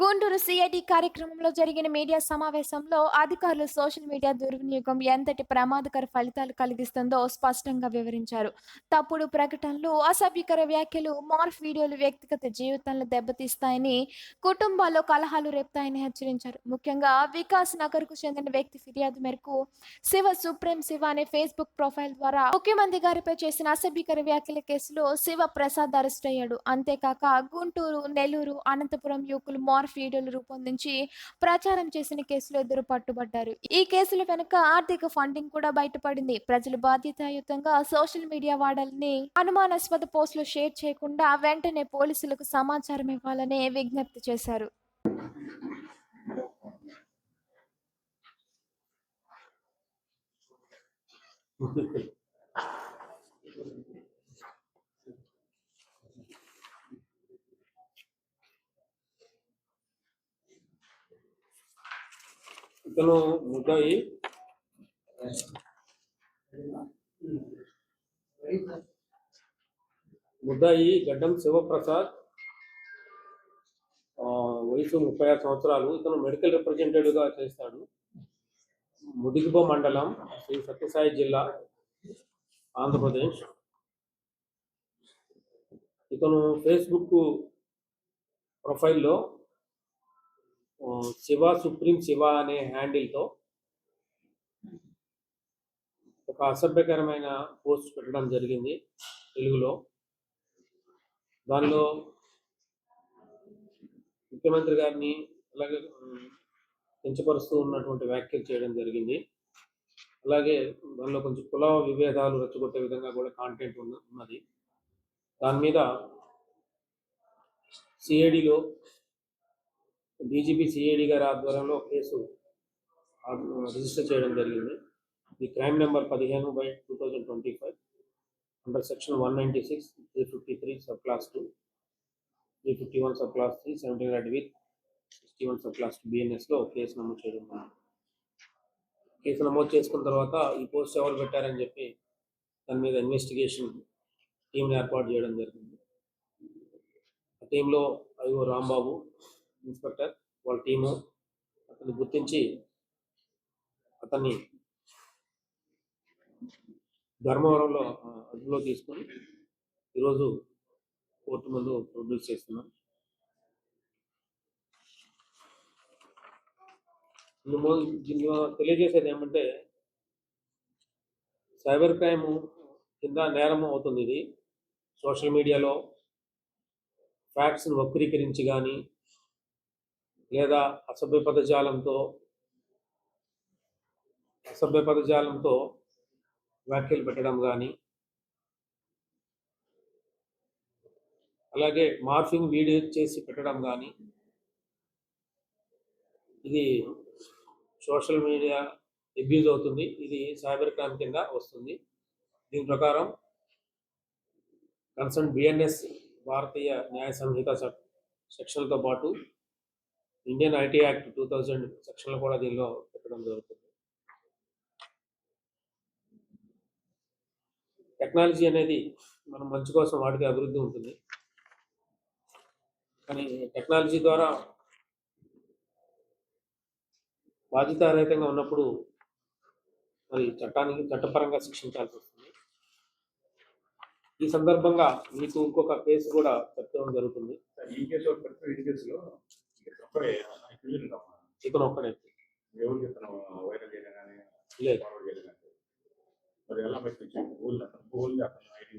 Guntur CID కార్యక్రమంలో జరిగిన media సమావేశంలో అధికారులు సోషల్ మీడియా దుర్వినియోగం ఎంతటి ప్రమాదకర ఫలితాలు కలిగిస్తుందో స్పష్టంగా వివరించారు. తప్పుడు ప్రకటనలు అసభ్యకర వ్యాఖ్యలు మార్ఫ్ వీడియోలు వ్యక్తిగత జీవితాలను దెబ్బతీస్తాయని కుటుంబాల్లో కలహాలు రేపుతాయని హెచ్చరించారు. ముఖ్యంగా వికాస్ నగర్కు చెందిన వ్యక్తి ఫిర్యాదు మేరకు శివ సుప్రీం శివ అనే ఫేస్బుక్ ప్రొఫైల్ ద్వారా ముఖ్యమంత్రి గారిపై చేసిన అసభ్యకర వ్యాఖ్యల కేసులో శివ ప్రసాద్ అరెస్ట్ అయ్యాడు. అంతేకాక గుంటూరు నెల్లూరు అనంతపురం యువకులు మార్ఫ్ వీడియోలు రూపొందించి ప్రచారం చేసిన కేసులో ఇద్దరు పట్టుబడ్డారు. ఈ కేసుల వెనుక ఆర్థిక ఫండింగ్ కూడా బయటపడింది. ప్రజలు బాధ్యతాయుతంగా సోషల్ మీడియా వాడాలని అనుమానాస్పద పోస్టులు షేర్ చేయకుండా వెంటనే పోలీసులకు సమాచారం ఇవ్వాలని విజ్ఞప్తి చేశారు. ఇతను ముద్దాయి ముద్దాయి గడ్డం శివప్రసాద్. ఆ, వయసు ముప్పై ఆరు సంవత్సరాలు. ఇతను మెడికల్ రిప్రజెంటేటివ్గా చేస్తాడు. ముదిగుబ మండలం శ్రీ సత్యసాయి జిల్లా ఆంధ్రప్రదేశ్. ఇతను ఫేస్బుక్ ప్రొఫైల్లో శివ సుప్రీం శివ అనే హ్యాండిల్తో ఒక అసభ్యకరమైన పోస్ట్ పెట్టడం జరిగింది తెలుగులో. దానిలో ముఖ్యమంత్రి గారిని అలాగే పెంచపరుస్తూ కించపరుస్తూ ఉన్నటువంటి వ్యాఖ్యలు చేయడం జరిగింది. అలాగే దానిలో కొంచెం కుల విభేదాలు రెచ్చగొట్టే విధంగా కూడా కాంటెంట్ ఉన్న ఉన్నది. దాని మీద సిఐడిలో డీజీపీ సిఐడి గారి ఆధ్వర్యంలో కేసు రిజిస్టర్ చేయడం జరిగింది. ఈ క్రైమ్ నెంబర్ పదిహేను by two thousand twenty five under section one ninety six three fifty three sub class two three fifty one sub class three seventeen read with sixty one sub class two బిఎన్ఎస్లో కేసు నమోదు చేయడం case నమోదు చేసుకున్న తర్వాత ఈ post ఎవరు పెట్టారని చెప్పి దాని మీద ఇన్వెస్టిగేషన్ టీంని ఏర్పాటు చేయడం జరిగింది. ఆ టీంలో ఐఓ రాంబాబు ఇన్స్పెక్టర్ వాళ్ళ టీము అతన్ని గుర్తించి అతన్ని ధర్మవరంలో అదుపులో తీసుకొని ఈరోజు కోర్టు ముందు ప్రొడ్యూస్ చేస్తున్నాం. ఇందులో దీనిలో తెలియజేసేది ఏమంటే సైబర్ క్రైమ్ కింద నేరం అవుతుంది ఇది. సోషల్ మీడియాలో ఫ్యాక్ట్స్ని వక్రీకరించి కానీ లేదా అసభ్య పదజాలంతో అసభ్య పదజాలంతో వ్యాఖ్యలు పెట్టడం కానీ అలాగే మార్ఫింగ్ వీడియో చేసి పెట్టడం కానీ ఇది సోషల్ మీడియా అబ్యూజ్ అవుతుంది. ఇది సైబర్ క్రైమ్ కింద వస్తుంది. దీని ప్రకారం కన్సర్న్ బిఎన్ఎస్ భారతీయ న్యాయ సంహిత సెక్షన్లతో పాటు Indian IT act two thousand సెక్షన్లు కూడా దీనిలో పెట్టడం జరుగుతుంది. టెక్నాలజీ అనేది మనం మంచి కోసం వాడితే అభివృద్ధి ఉంటుంది. కానీ టెక్నాలజీ ద్వారా బాధ్యతారహితంగా ఉన్నప్పుడు మరి చట్టానికి చట్టపరంగా శిక్షించాల్సి వస్తుంది. ఈ సందర్భంగా మీకు ఇంకొక కేసు కూడా చెప్పడం జరుగుతుంది. సార్, ఈ కేసు ఒక్కడే. ఇతను ఒక్కడే ఎవరు చెప్తాను వైరల్ చేయడం కానీ లేదు. ఫార్వర్డ్ చేయడం కానీ మరి ఎలా అతను అతను ఐడి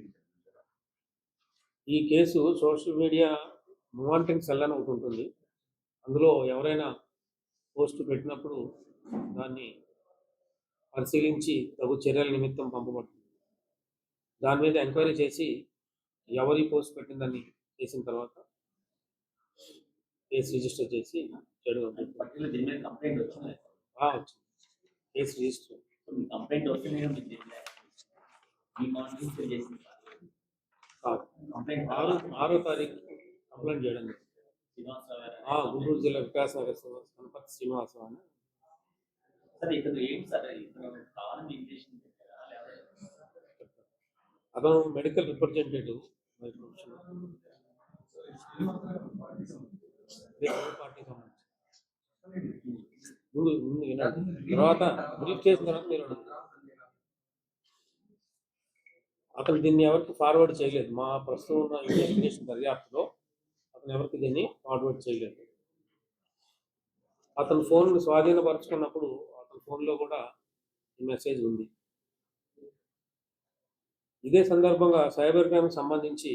ఈ కేసు సోషల్ మీడియా మానిటరింగ్ సెల్ అని ఒకటి ఉంటుంది. అందులో ఎవరైనా పోస్ట్ పెట్టినప్పుడు దాన్ని పరిశీలించి తగు చర్యల నిమిత్తం పంపబడుతుంది. దాని మీద ఎంక్వైరీ చేసి ఎవరి పోస్ట్ పెట్టిందని చేసిన తర్వాత కేసు రిజిస్టర్ చేసి మీద కంప్లైంట్ వచ్చింది? Case register. కంప్లైంట్ వస్తుంది? ఆరో తారీఖు కంప్లైంట్ చేయడం గుంటూరు జిల్లా వికాస్ నగర్ శ్రీనివాస గణపతి శ్రీనివాసరావు అని. అతను మెడికల్ రిప్రజెంటేటివ్ పార్టీకి సంబంధించి? ముందు ముందు వినండి తర్వాత బ్రీఫ్ చేసిన తర్వాత మీరు అతను దీన్ని ఎవరికి ఫార్వర్డ్ చేయలేదు. మా ప్రస్తుతం ఉన్న ఇన్వెస్టిగేషన్ దర్యాప్తులో అతను ఎవరికి దీన్ని ఫార్వర్డ్ చేయలేదు. అతని ఫోన్ స్వాధీనపరచుకున్నప్పుడు అతని ఫోన్లో కూడా ఈ మెసేజ్ ఉంది. ఇదే సందర్భంగా సైబర్ క్రైమ్ సంబంధించి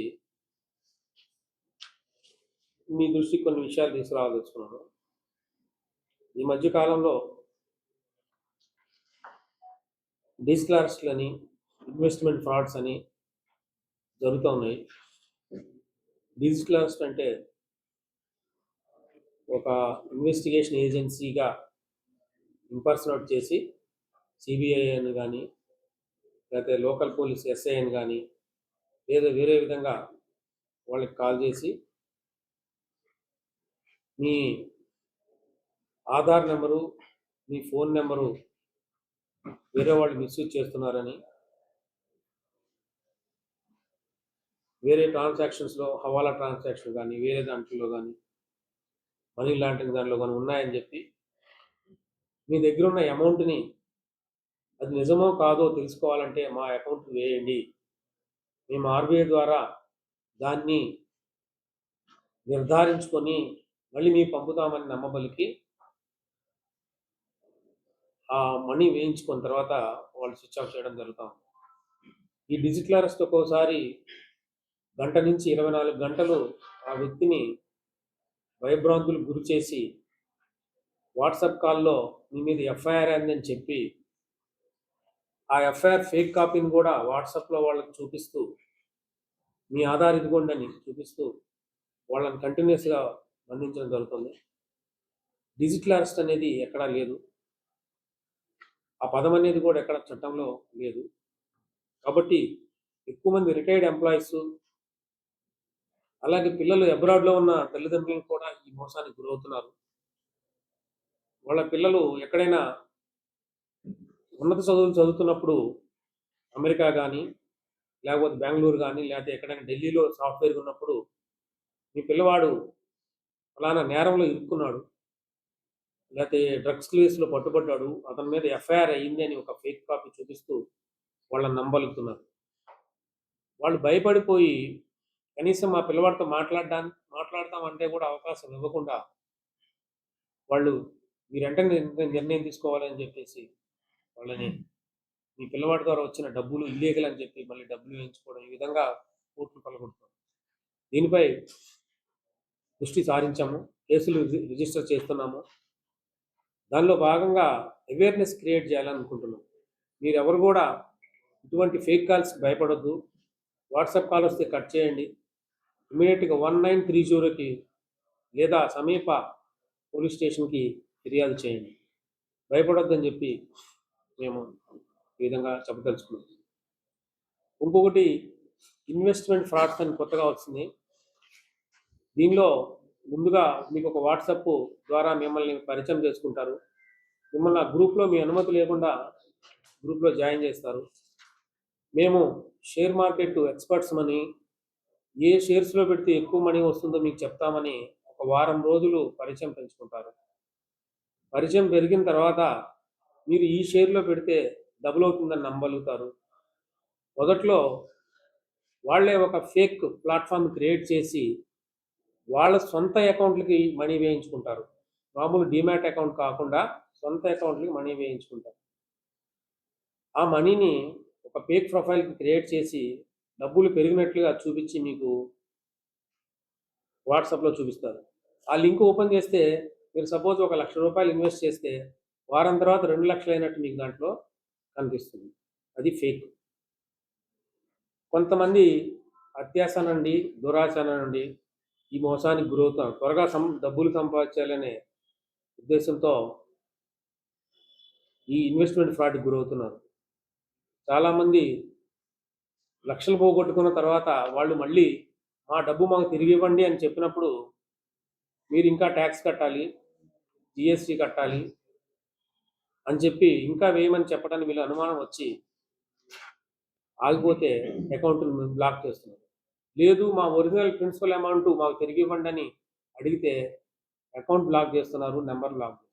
మీ దృష్టికి కొన్ని విషయాలు తీసుకురావాలనుకున్నాను ఈ మధ్య కాలంలో డిస్క్లార్స్లని ఇన్వెస్ట్మెంట్ ఫ్రాడ్స్ అని జరుగుతూ ఉన్నాయి. డిజిటల్ అంటే ఒక ఇన్వెస్టిగేషన్ ఏజెన్సీగా ఇంపర్సనేట్ చేసి సిబిఐ అని కానీ లేకపోతే లోకల్ పోలీస్ ఎస్ఐ అని కానీ లేదా వేరే విధంగా వాళ్ళకి కాల్ చేసి మీ ఆధార్ నెంబరు మీ ఫోన్ నెంబరు వేరే వాళ్ళు మిస్యూజ్ చేస్తున్నారని వేరే ట్రాన్సాక్షన్స్లో హవాలా ట్రాన్సాక్షన్ కానీ వేరే దాంట్లో కానీ మనీ లాంటింగ్ దాంట్లో కానీ ఉన్నాయని చెప్పి మీ దగ్గర ఉన్న అమౌంట్ని అది నిజమో కాదో తెలుసుకోవాలంటే మా అకౌంట్ వేయండి. మేము ఆర్బీఐ ద్వారా దాన్ని నిర్ధారించుకొని మళ్ళీ మీకు పంపుతామని నమ్మబలికి ఆ మనీ వేయించుకున్న తర్వాత వాళ్ళు స్విచ్ ఆఫ్ చేయడం జరుగుతాం ఈ డిజిటల్ అరెస్ట్ ఒక్కోసారి గంట నుంచి ఇరవై నాలుగు గంటలు ఆ వ్యక్తిని భయభ్రాంతులు గురి చేసి వాట్సాప్ కాల్లో మీ మీద ఎఫ్ఐఆర్ అందని చెప్పి ఆ ఎఫ్ఐఆర్ ఫేక్ కాపీని కూడా వాట్సాప్లో వాళ్ళకి చూపిస్తూ మీ ఆధార్ ఇదిగోండి అని చూపిస్తూ వాళ్ళని కంటిన్యూస్గా అందించడం జరుగుతుంది. డిజిటల్ అరెస్ట్ అనేది ఎక్కడా లేదు. ఆ పదం అనేది కూడా ఎక్కడ చట్టంలో లేదు. కాబట్టి ఎక్కువ మంది రిటైర్డ్ ఎంప్లాయీస్ అలాగే పిల్లలు అబ్రాడ్లో ఉన్న తల్లిదండ్రులు కూడా ఈ మోసానికి గురవుతున్నారు. వాళ్ళ పిల్లలు ఎక్కడైనా ఉన్నత చదువులు చదువుతున్నప్పుడు అమెరికా కానీ లేకపోతే బెంగళూరు కానీ లేకపోతే ఎక్కడైనా ఢిల్లీలో సాఫ్ట్వేర్ ఉన్నప్పుడు మీ పిల్లవాడు ఫలానా నేరంలో ఇరుక్కున్నాడు. లేకపోతే డ్రగ్స్ కేసులో పట్టుబడ్డాడు. అతని మీద ఎఫ్ఐఆర్ అయ్యింది అని ఒక ఫేక్ కాపీ చూపిస్తూ వాళ్ళని నమ్మలుగుతున్నారు వాళ్ళు భయపడిపోయి కనీసం మా పిల్లవాడితో మాట్లాడడానికి మాట్లాడతామంటే కూడా అవకాశం ఇవ్వకుండా వాళ్ళు మీరు వెంటనే నిర్ణయం- తీసుకోవాలని చెప్పేసి వాళ్ళని మీ పిల్లవాడి ద్వారా వచ్చిన డబ్బులు ఇల్లీగల్ అని చెప్పి మళ్ళీ డబ్బులు వేయించుకోవడం ఈ విధంగా కోర్టులు పలకొడుతాం దీనిపై దృష్టి సారించాము కేసులు రిజిస్టర్ చేస్తున్నాము. దానిలో భాగంగా అవేర్నెస్ క్రియేట్ చేయాలనుకుంటున్నాం. మీరు ఎవరు కూడా ఇటువంటి ఫేక్ కాల్స్ భయపడొద్దు. వాట్సాప్ కాల్ వస్తే కట్ చేయండి. ఇమీడియట్గా వన్ నైన్ త్రీ జీరోకి లేదా సమీప పోలీస్ స్టేషన్కి ఫిర్యాదు చేయండి. భయపడొద్దని చెప్పి మేము ఈ విధంగా చెప్పదలుచుకున్నాం. ఇంకొకటి ఇన్వెస్ట్మెంట్ ఫ్రాడ్స్ అని కొత్తగా వచ్చింది. దీనిలో ముందుగా మీకు ఒక వాట్సప్ ద్వారా మిమ్మల్ని పరిచయం చేసుకుంటారు. మిమ్మల్ని ఆ గ్రూప్లో మీ అనుమతి లేకుండా గ్రూప్లో జాయిన్ చేస్తారు. మేము షేర్ మార్కెట్ ఎక్స్పర్ట్స్ అని ఏ షేర్స్లో పెడితే ఎక్కువ మనీ వస్తుందో మీకు చెప్తామని ఒక వారం రోజులు పరిచయం పెంచుకుంటారు. పరిచయం పెరిగిన తర్వాత మీరు ఈ షేర్లో పెడితే డబుల్ అవుతుందని నమ్మగలుగుతారు. మొదట్లో వాళ్ళే ఒక ఫేక్ ప్లాట్ఫామ్ క్రియేట్ చేసి వాళ్ళ సొంత అకౌంట్లకి మనీ వేయించుకుంటారు. మామూలు డిమాట్ అకౌంట్ కాకుండా సొంత అకౌంట్లకి మనీ వేయించుకుంటారు. ఆ మనీని ఒక పేక్ ప్రొఫైల్కి క్రియేట్ చేసి డబ్బులు పెరిగినట్లుగా చూపించి మీకు వాట్సాప్లో చూపిస్తారు. ఆ లింక్ ఓపెన్ చేస్తే మీరు సపోజ్ ఒక లక్ష రూపాయలు ఇన్వెస్ట్ చేస్తే వారం తర్వాత రెండు లక్షలు అయినట్టు మీకు దాంట్లో కనిపిస్తుంది. అది ఫేక్. కొంతమంది అత్యాస నుండి దురాశ నుండి ఈ మోసానికి గురవుతాం. త్వరగా సం డబ్బులు సంపాదించాలనే ఉద్దేశంతో ఈ ఇన్వెస్ట్మెంట్ ఫ్రాడ్కి గురవుతున్నారు. చాలామంది లక్షలు పోగొట్టుకున్న తర్వాత వాళ్ళు మళ్ళీ మా డబ్బు మాకు తిరిగి ఇవ్వండి అని చెప్పినప్పుడు మీరు ఇంకా ట్యాక్స్ కట్టాలి జిఎస్టీ కట్టాలి అని చెప్పి ఇంకా వేయమని చెప్పడానికి వీళ్ళు అనుమానం వచ్చి ఆగిపోతే అకౌంట్ని బ్లాక్ చేస్తున్నారు. లేదు మా ఒరిజినల్ ప్రిన్సిపల్ అమౌంట్ మాకు తిరిగి ఇవ్వండి అని అడిగితే అకౌంట్ బ్లాక్ చేస్తున్నారు నెంబర్ బ్లాక్ చేస్తున్నారు.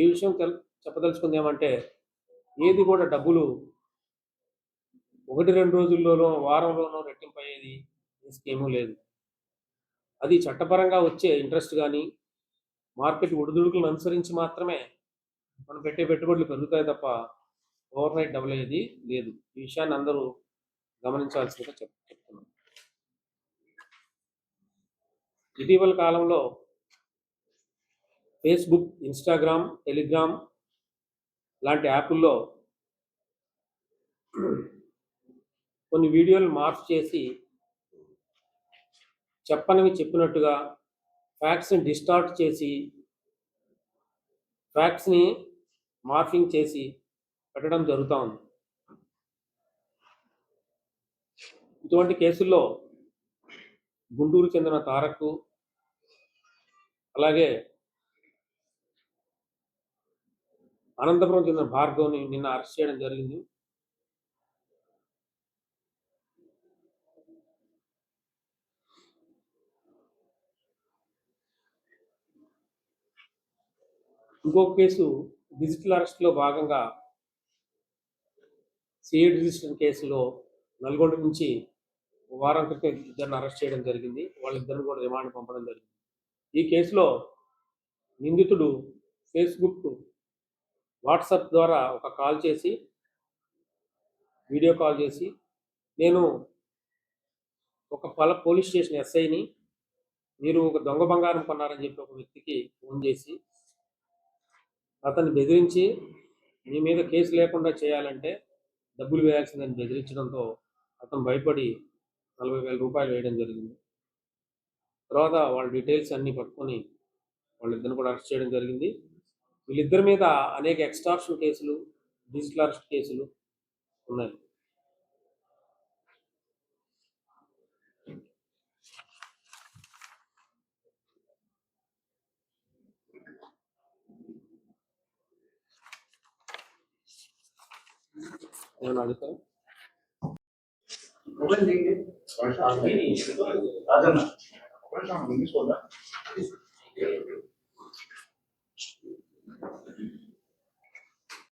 ఈ విషయం తెల్- చెప్పదలుచుకుంది ఏమంటే ఏది కూడా డబ్బులు ఒకటి రెండు రోజుల్లోనో వారంలోనో రెట్టింపు అయ్యేది ఈ స్కీము లేదు. అది చట్టపరంగా వచ్చే ఇంట్రెస్ట్ కానీ మార్కెట్ ఒడిదుడుకులను అనుసరించి మాత్రమే మనం పెట్టే పెట్టుబడులు పెరుగుతాయి తప్ప ఓవర్ నైట్ డబుల్ అయ్యేది లేదు. ఈ విషయాన్ని అందరూ గమనించాల్సిందిగా చెప్ చెప్తున్నాను. ఇటీవల కాలంలో ఫేస్బుక్ ఇన్స్టాగ్రామ్ టెలిగ్రామ్ లాంటి యాప్ల్లో కొన్ని వీడియోలు మార్పు చేసి చెప్పనివి చెప్పినట్టుగా ఫ్యాక్ట్స్ని డిస్టార్ట్ చేసి ఫ్యాక్ట్స్ని మార్ఫింగ్ చేసి పెట్టడం జరుగుతూ ఉంది. ఇటువంటి కేసుల్లో గుంటూరు చెందిన తారక్ అలాగే అనంతపురం చెందిన భార్గవ్ని నిన్న అరెస్ట్ చేయడం జరిగింది. ఇంకొక కేసు డిజిటల్ అరెస్ట్లో భాగంగా సిఐ రిజిస్టర్ కేసులో నల్గొండ నుంచి వారం క్రితం ఇద్దరిని అరెస్ట్ చేయడం జరిగింది. వాళ్ళిద్దరిని కూడా రిమాండ్ పంపడం జరిగింది. ఈ కేసులో నిందితుడు ఫేస్బుక్ వాట్సాప్ ద్వారా ఒక కాల్ చేసి వీడియో కాల్ చేసి నేను ఒక పల పోలీస్ స్టేషన్ ఎస్ఐని మీరు ఒక దొంగ బంగారం కొన్నారని చెప్పి ఒక వ్యక్తికి ఫోన్ చేసి అతన్ని బెదిరించి మీ మీద కేసు లేకుండా చేయాలంటే డబ్బులు వేయాల్సిందని బెదిరించడంతో అతను భయపడి నలభై వేల రూపాయలు వేయడం జరిగింది. తర్వాత వాళ్ళ డీటెయిల్స్ అన్నీ పట్టుకొని వాళ్ళిద్దరిని కూడా అరెస్ట్ చేయడం జరిగింది. వీళ్ళిద్దరి మీద అనేక ఎక్స్టార్షన్ కేసులు డిజిటల్ అరెస్ట్ కేసులు ఉన్నాయి. ఏమైనా అడుగుతారా? 我想给你一个啊真的我上给你说的